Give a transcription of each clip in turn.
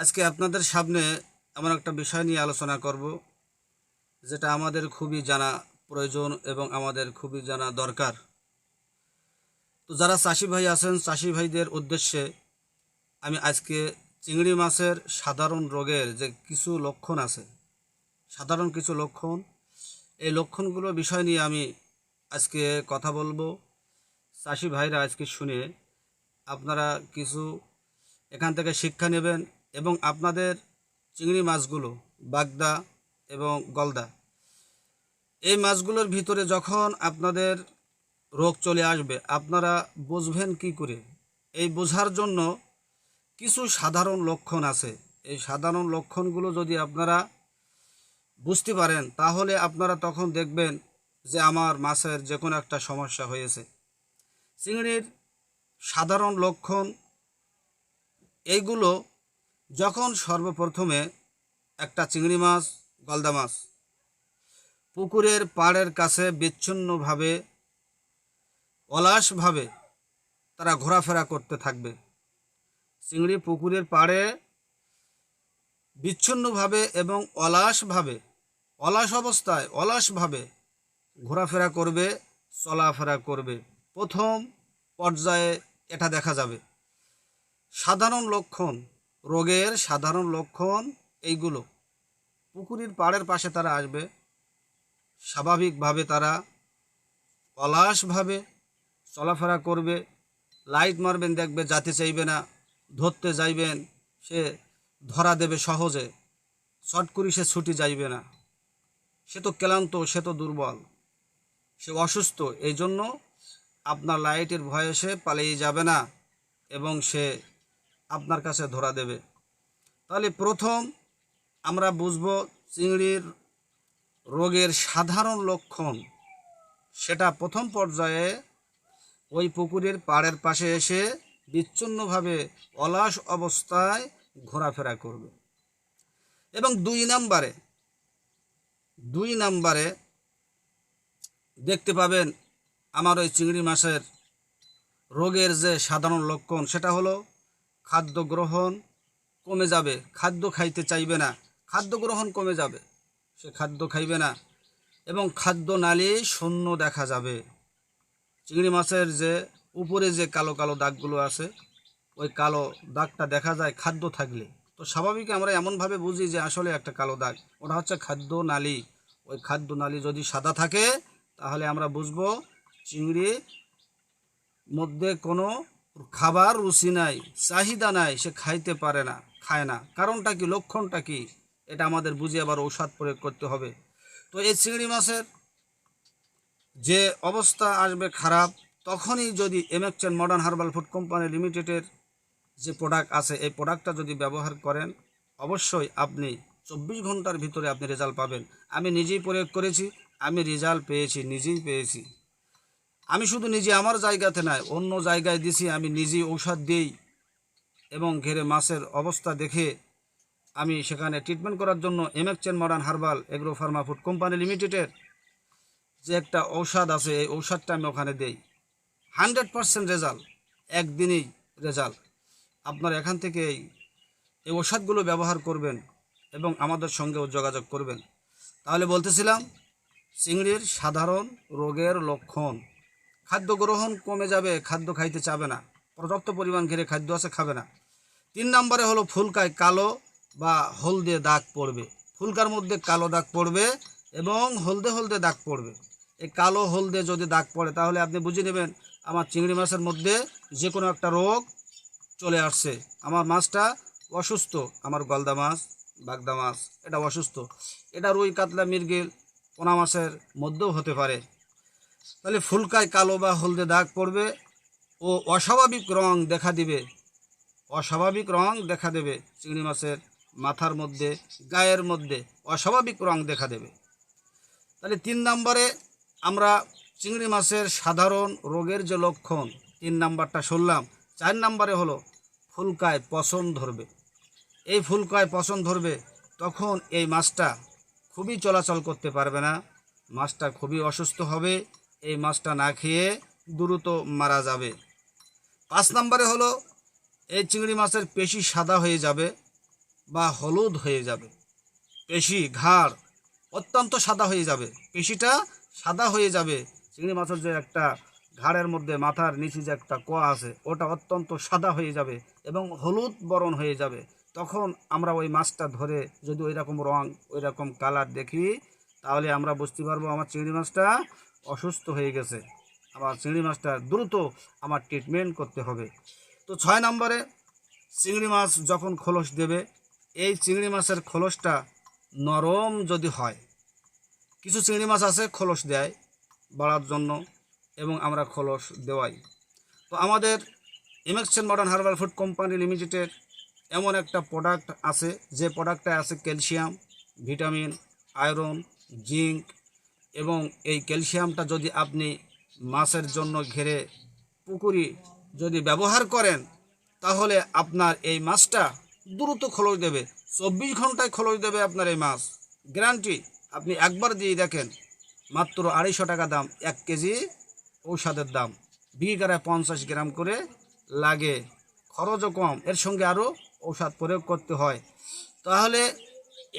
আজকে আপনাদের সামনে এমন একটা বিষয় নিয়ে আলোচনা করব, যেটা আমাদের খুবই জানা প্রয়োজন এবং আমাদের খুবই জানা দরকার। তো যারা চাষি ভাই আছেন, চাষি ভাইদের উদ্দেশ্যে আমি আজকে চিংড়ি মাছের সাধারণ রোগের যে কিছু লক্ষণ আছে, সাধারণ কিছু লক্ষণ, এই লক্ষণগুলো বিষয় নিয়ে আমি আজকে কথা বলব। চাষি ভাইরা আজকে শুনে আপনারা কিছু এখান থেকে শিক্ষা নেবেন এবং আপনাদের চিংড়ি মাছগুলো, বাগদা এবং গলদা। এই মাছগুলোর ভিতরে যখন আপনাদের রোগ চলে আসবে, আপনারা বুঝবেন কি করে? এই বোঝার জন্য কিছু সাধারণ লক্ষণ আছে। এই সাধারণ লক্ষণগুলো যদি আপনারা বুঝতে পারেন, তাহলে আপনারা তখন দেখবেন যে আমার মাছের যে কোনো একটা সমস্যা হয়েছে। চিংড়ির সাধারণ লক্ষণ এইগুলো যখন সর্বপ্রথমে একটা চিংড়ি মাছ, গলদা মাছ পুকুরের পাড়ের কাছে বিচ্ছিন্নভাবে অলাসভাবে তারা ঘোরাফেরা করতে থাকবে। চিংড়ি পুকুরের পাড়ে বিচ্ছিন্নভাবে এবং অলাসভাবে অলাস অবস্থায় অলাসভাবে ঘোরাফেরা করবে, চলাফেরা করবে। প্রথম পর্যায়ে এটা দেখা যাবে। সাধারণ লক্ষণ রোগের সাধারণ লক্ষণ এইগুলো। পুকুরের পাড়ের পাশে তারা আসবে। স্বাভাবিকভাবে তারা অলসভাবে চলাফেরা করবে। লাইট মারবেন, দেখবে যাতে চাইবে না, ধরতে যাইবেন, সে ধরা দেবে সহজে। শর্ট করি সে ছুটি যাইবে না। সে তো ক্লান্ত, সে তো দুর্বল। সে অসুস্থ এই জন্য আপনার লাইটের ভয়ে সে পালিয়ে যাবে না। এবং সে আপনার কাছে ধরা দেবে। তাহলে প্রথম আমরা বুঝব চিংড়ির রোগের সাধারণ লক্ষণ। সেটা প্রথম পর্যায়ে ওই পুকুরের পাড়ের পাশে এসে বিচ্ছিন্নভাবে অলাস অবস্থায় ঘোরাফেরা করবে। এবং দুই নাম্বারে দুই নাম্বারে দেখতে পাবেন আমার ওই চিংড়ি মাছের রোগের যে সাধারণ লক্ষণ, সেটা হলো খাদ্য গ্রহণ কমে যাবে, খাদ্য খাইতে চাইবে না। খাদ্য গ্রহণ কমে যাবে, সে খাদ্য খাইবে না। এবং খাদ্য নালী শূন্য দেখা যাবে। চিংড়ি মাছের যে উপরে যে কালো কালো দাগগুলো আছে, ওই কালো দাগটা দেখা যায় খাদ্য থাকলে। তো স্বাভাবিক আমরা এমনভাবে বুঝি যে আসলে একটা কালো দাগ, ওটা হচ্ছে খাদ্য নালী। ওই খাদ্য নালী যদি সাদা থাকে, তাহলে আমরা বুঝব চিংড়ি মধ্যে কোনো খাবার রুচি নাই, চাহিদা নাই, সে খাইতে পারে না, খায় না। কারণটা কি, লক্ষণটা কি? এটা আমাদের বুঝে আবার ঔষধ প্রয়োগ করতে হবে। তো এই চিংড়ি মাছের যে অবস্থা আসবে খারাপ, তখনই যদি এমএকচেন মডার্ন হার্বাল ফুড কোম্পানি লিমিটেডের যে প্রোডাক্ট আছে, এই প্রোডাক্টটা যদি ব্যবহার করেন, অবশ্যই আপনি চব্বিশ ঘণ্টার ভিতরে আপনি রেজাল্ট পাবেন। আমি নিজেই প্রয়োগ করেছি, আমি রেজাল্ট পেয়েছি, নিজেই পেয়েছি। আমি শুধু নিজে আমার জায়গাতে নয় অন্য জায়গায় দিছি, আমি নিজেই ঔষধ দিই এবং ঘেরে মাছের অবস্থা দেখে আমি সেখানে ট্রিটমেন্ট করার জন্য এমএকচেন modern herbal agro pharma food company লিমিটেডের যে একটা ঔষধ আছে, এই ঔষধটা আমি ওখানে দেই। হান্ড্রেড পারসেন্ট রেজাল্ট, একদিনেই রেজাল্ট। আপনার এখান থেকে এই ওষুধগুলো ব্যবহার করবেন এবং আমাদের সঙ্গেও যোগাযোগ করবেন। তাহলে বলতেছিলাম, চিংড়ির সাধারণ রোগের লক্ষণ। খাদ্য গ্রহণ কমে যাবে, খাদ্য খাইতে চাবে না। পর্যাপ্ত পরিমাণ ঘিরে খাদ্য আছে, খাবে না। তিন নম্বরে হলো ফুলকায় কালো বা হলদে দাগ পড়বে। ফুলকার মধ্যে কালো দাগ পড়বে এবং হলদে হলদে দাগ পড়বে। এই কালো হলদে যদি দাগ পড়ে, তাহলে আপনি বুঝে নেবেন আমার চিংড়ি মাছের মধ্যে যে কোনো একটা রোগ চলে আসছে। আমার মাছটা অসুস্থ, আমার গলদা মাছ, বাগদা মাছ, এটা অসুস্থ। এটা রুই, কাতলা মির্গেল পোনা মাছের মধ্যেও হতে পারে। তাহলে ফুলকায় কালো বা হলদে দাগ পড়বে ও অস্বাভাবিক রং দেখা দিবে। অস্বাভাবিক রং দেখা দেবে চিংড়ি মাছের মাথার মধ্যে, গায়ের মধ্যে অস্বাভাবিক রং দেখা দেবে। তাহলে তিন নম্বরে আমরা চিংড়ি মাছের সাধারণ রোগের যে লক্ষণ, তিন নাম্বারটা শুনলাম, চার নাম্বারে হলো ফুলকায় পছন ধরবে। এই ফুলকায় পছন ধরবে, তখন এই মাছটা খুবই চলাচল করতে পারবে না, মাছটা খুবই অসুস্থ হবে এই মাছটা না খেয়ে দ্রুত মারা যাবে। পাঁচ নম্বরে হলো, এই চিংড়ি মাছের পেশি সাদা হয়ে যাবে বা হলুদ হয়ে যাবে। পেশি ঘাড় অত্যন্ত সাদা হয়ে যাবে। পেশিটা সাদা হয়ে যাবে। চিংড়ি মাছের যে একটা ঘাড়ের মধ্যে মাথার নিচে যে একটা কোয়া আছে, ওটা অত্যন্ত সাদা হয়ে যাবে এবং হলুদ বরণ হয়ে যাবে। তখন আমরা ওই মাছটা ধরে যদি ওই রকম রং ওই রকম কালার দেখি, তাহলে আমরা বুঝতে পারব আমার চিংড়ি মাছটা অসুস্থ হয়ে গেছে। আমার চিংড়ি মাছটা দ্রুত আমার ট্রিটমেন্ট করতে হবে। তো ছয় নম্বরে, চিংড়ি মাছ যখন খোলস দেবে, এই চিংড়ি মাছের খোলসটা নরম যদি হয়, কিছু চিংড়ি মাছ আছে খোলস দেয় বাড়ার জন্য এবং আমরা খোলস দেওয়াই। তো আমাদের ইমেক্সেন মডার্ন হার্বাল ফুড কোম্পানি লিমিটেডের এমন একটা প্রোডাক্ট আছে, যে প্রোডাক্টটা আছে ক্যালসিয়াম, ভিটামিন, আয়রন, জিঙ্ক এবং এই ক্যালসিয়ামটা যদি আপনি মাছের জন্য ঘেরে পুকুরি যদি ব্যবহার করেন, তাহলে আপনার এই মাছটা দ্রুত খোলস দেবে। চব্বিশ ঘন্টায় খোলস দেবে আপনার এই মাছ। গ্যারান্টি, আপনি একবার দিয়ে দেখেন, মাত্র আড়াইশো টাকা দাম, এক কেজি ঔষধের দাম। বিঘারে পঞ্চাশ গ্রাম করে লাগে, খরচও কম, এর সঙ্গে আরও ঔষধ প্রয়োগ করতে হয়। তাহলে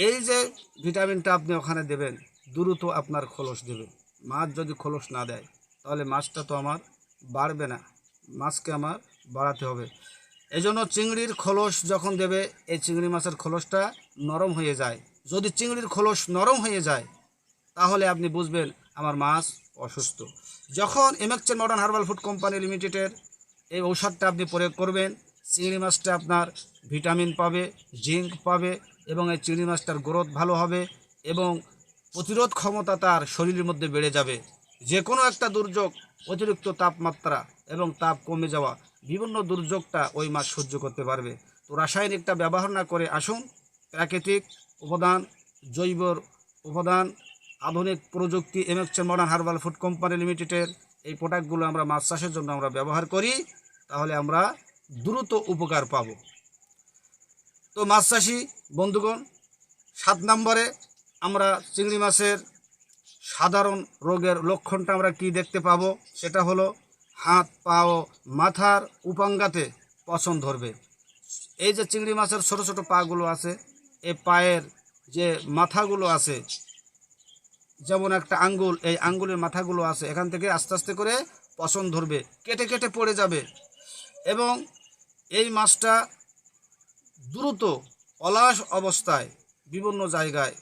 এই যে ভিটামিনটা আপনি ওখানে দেবেন দ্রুত আপনার খোলস দেবে। মাছ যদি খোলস না দেয়, তাহলে মাছটা তো আমার বাড়বে না। মাছকে আমার বাড়াতে হবে। এই জন্য চিংড়ির খোলস যখন দেবে, এই চিংড়ি মাছের খোলসটা নরম হয়ে যায়। যদি চিংড়ির খোলস নরম হয়ে যায়, তাহলে আপনি বুঝবেন আমার মাছ অসুস্থ। যখন এমেকচেন মডার্ন হার্বাল ফুড কোম্পানি লিমিটেডের এই ঔষধটা আপনি প্রয়োগ করবেন, চিংড়ি মাছটা আপনার ভিটামিন পাবে, জিঙ্ক পাবে এবং এই চিংড়ি মাছটার গ্রোথ ভালো হবে এবং প্রতিরোধ ক্ষমতা তার শরীরের মধ্যে বেড়ে যাবে। যে কোনো একটা দুর্যোগ, অতিরিক্ত তাপমাত্রা এবং তাপ কমে যাওয়া বিভিন্ন দুর্যোগটা ওই মাছ সহ্য করতে পারবে। তো রাসায়নিকটা ব্যবহার না করে আসুন, প্রাকৃতিক উপাদান, জৈব উপাদান, আধুনিক প্রযুক্তি এমএক্সেন মডার্ন হার্বাল ফুড কোম্পানি লিমিটেডের এই প্রোডাক্টগুলো আমরা মাছ চাষের জন্য আমরা ব্যবহার করি, তাহলে আমরা দ্রুত উপকার পাব। তো মাছ চাষি, বন্ধুগণ, সাত নম্বরে আমরা চিংড়ি মাছের সাধারণ রোগের লক্ষণটা আমরা কি দেখতে পাবো? সেটা হলো হাত, পা ও মাথার উপাঙ্গাতে পছন্দ ধরবে। এই যে চিংড়ি মাছের ছোট ছোট পাগুলো আছে এই পায়ের যে মাথাগুলো আছে, যেমন একটা আঙ্গুল, এই আঙ্গুলের মাথাগুলো আছে, এখান থেকে আস্তে আস্তে করে পছন্দ ধরবে, কেটে কেটে পড়ে যাবে। এবং এই মাছটা দ্রুত অলস অবস্থায় বিভিন্ন জায়গায়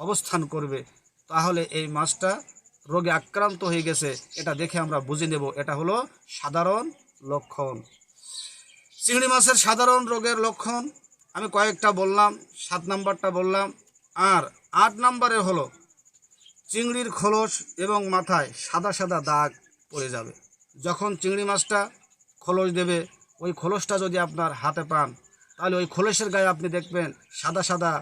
অবস্থান করবে, তাহলে এই মাছটা রোগে আক্রান্ত হয়ে গেছে, এটা দেখে আমরা বুঝে নেব। এটা হলো সাধারণ লক্ষণ। চিংড়ি মাছের সাধারণ রোগের লক্ষণ, আমি কয়েকটা বললাম, সাত নাম্বারটা বললাম, আর আট নাম্বারে হলো চিংড়ির খোলস এবং মাথায় সাদা সাদা দাগ পড়ে যাবে। যখন চিংড়ি মাছটা খোলস দেবে, ওই খোলসটা যদি আপনার হাতে পান, তাহলে ওই খোলসের গায়ে আপনি দেখবেন সাদা সাদা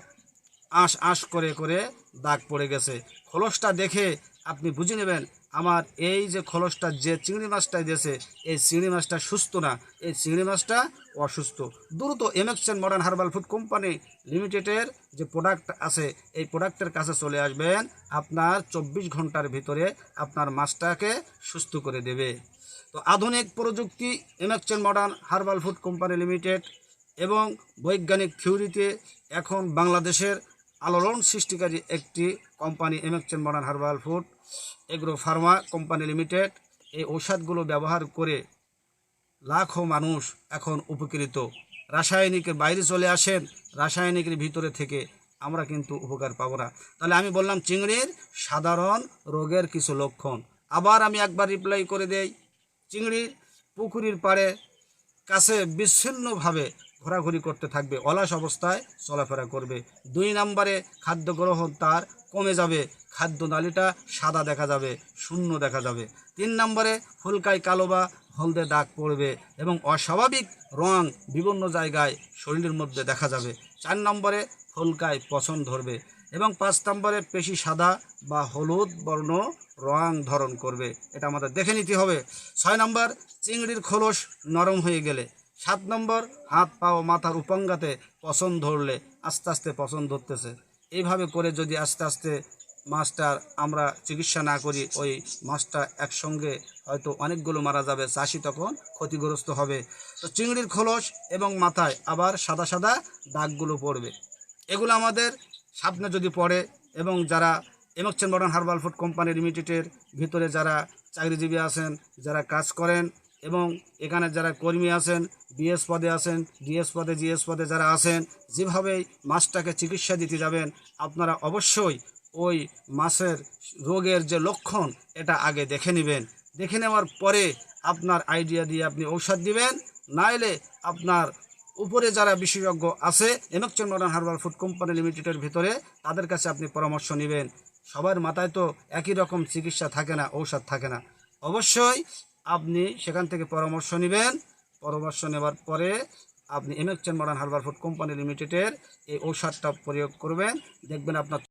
আঁশ আঁশ করে করে দাগ পড়ে গেছে। খোলসটা দেখে আপনি বুঝে নেবেন, আমার এই যে খোলসটা যে চিংড়ি মাছটা দিয়েছে, এই চিংড়ি মাছটা সুস্থ না? এই চিংড়ি মাছটা অসুস্থ। দ্রুত এমএক্সেন মডার্ন হার্বাল ফুড কোম্পানি লিমিটেডের যে প্রোডাক্ট আছে, এই প্রোডাক্টের কাছে চলে আসবেন। আপনার চব্বিশ ঘণ্টার ভিতরে আপনার মাছটাকে সুস্থ করে দেবে। তো আধুনিক প্রযুক্তি এমএক্সেন modern herbal food company limited এবং বৈজ্ঞানিক থিওরিতে এখন বাংলাদেশের আলোড়ন সৃষ্টিকারী একটি company এমএক্সেন modern herbal food, agro pharma company limited. এই ঔষধগুলো ব্যবহার করে লাখো মানুষ এখন উপকৃত। রাসায়নিকের বাইরে চলে আসেন, রাসায়নিকের ভিতরে থেকে আমরা কিন্তু উপকার পাবো না। তাহলে আমি বললাম, চিংড়ির সাধারণ রোগের কিছু লক্ষণ। আবার আমি একবার রিপ্লাই করে দেই চিংড়ির পুকুরির পাড়ে কাছে বিচ্ছিন্নভাবে ঘোরাঘুরি করতে থাকবে, অলস অবস্থায় চলাফেরা করবে। দুই নম্বরে খাদ্য গ্রহণ তার কমে যাবে, খাদ্য নালীটা সাদা দেখা যাবে, শূন্য দেখা যাবে। তিন নম্বরে ফুলকায় কালো বা হলদে দাগ পড়বে এবং অস্বাভাবিক রং বিভিন্ন জায়গায় শরীরের মধ্যে দেখা যাবে। চার নম্বরে ফুলকায় পছন্দ ধরবে এবং পাঁচ নম্বরে পেশি সাদা বা হলুদ বর্ণ রং ধারণ করবে। এটা আমাদের দেখে নিতে হবে। ছয় নম্বর, চিংড়ির খোলস নরম হয়ে গেলে সাত নম্বর, হাত, পা ও মাথার উপাঙ্গাতে পছন্দ ধরলে আস্তে আস্তে পছন্দ ধরতেছে। এইভাবে করে যদি আস্তে আস্তে মাছটার আমরা চিকিৎসা না করি, ওই মাছটা একসঙ্গে হয়তো অনেকগুলো মারা যাবে, চাষি তখন ক্ষতিগ্রস্ত হবে। তো চিংড়ির খোলস এবং মাথায় আবার সাদা সাদা দাগগুলো পড়বে। এগুলো আমাদের সামনে যদি পড়ে এবং যারা এমকচেন মডার্ন হার্বাল ফুড কোম্পানি লিমিটেডের ভিতরে যারা চাকরিজীবী আছেন, যারা কাজ করেন এবং এখানে যারা কর্মী আছেন, বিএস পদে আছেন, ডিএস পদে, জিএস পদে যারা আছেন, যেভাবেই মাছটাকে চিকিৎসা দিতে যাবেন, আপনারা অবশ্যই ওই মাছের রোগের যে লক্ষণ, এটা আগে দেখে নেবেন। দেখে নেওয়ার পরে আপনার আইডিয়া দিয়ে আপনি ঔষধ দিবেন। নাইলে আপনার উপরে যারা বিশেষজ্ঞ আছে এমকচন মডার্ন হার্বাল ফুড কোম্পানি লিমিটেডের ভিতরে, তাদের কাছে আপনি পরামর্শ নেবেন। সবার মাথায় তো একই রকম চিকিৎসা থাকে না, ঔষধ থাকে না। অবশ্যই আপনি সেখান থেকে পরামর্শ নেবেন। পরামর্শ নেওয়ার পরে আপনি এমএকচন মডার্ন হার্বাল ফুড কোম্পানি লিমিটেডের এই ঔষধটা প্রয়োগ করবেন। দেখবেন আপনার